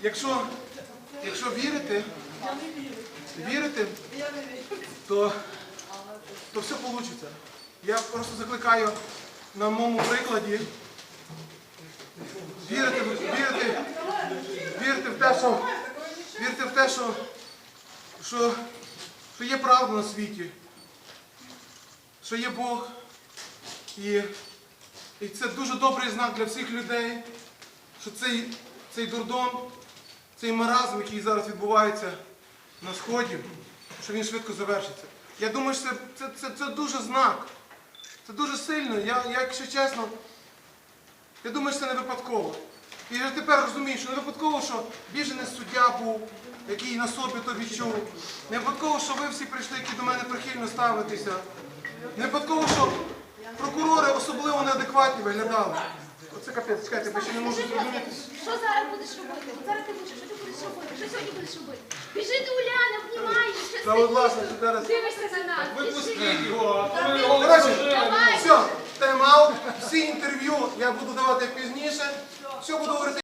якщо, якщо вірити, вірити, то, то все вийде. Я просто закликаю на моєму прикладі вірити, вірити, вірити в те, що, вірити в те, що, що, що є правда на світі, що є Бог. І, і це дуже добрий знак для всіх людей, що цей, цей дурдом, цей маразм, який зараз відбувається на сході, що він швидко завершиться. Я думаю, що це, це, це, це дуже знак. Це дуже сильно. Я, якщо чесно, я думаю, що це не випадково. І я тепер розумію, що не випадково, що біженець суддя був, який на собі то відчув. Не випадково, що ви всі прийшли, які до мене прихильно ставитеся. Не випадково, що прокурори особливо неадекватні виглядали. Оце капець, чекайте, бо ще не можу зрозуміти. Що зараз будеш робити? Зараз ти будеш, що ти Що сьогодні будеш робити? Біжи до Уляни, обнімай, що Та будь ласка, ти зараз. дивишся за нас. Біжи. Випустіть його, а то ми його Коротше, Давай. все, тайм-аут, всі інтерв'ю я буду давати пізніше. Все буду говорити.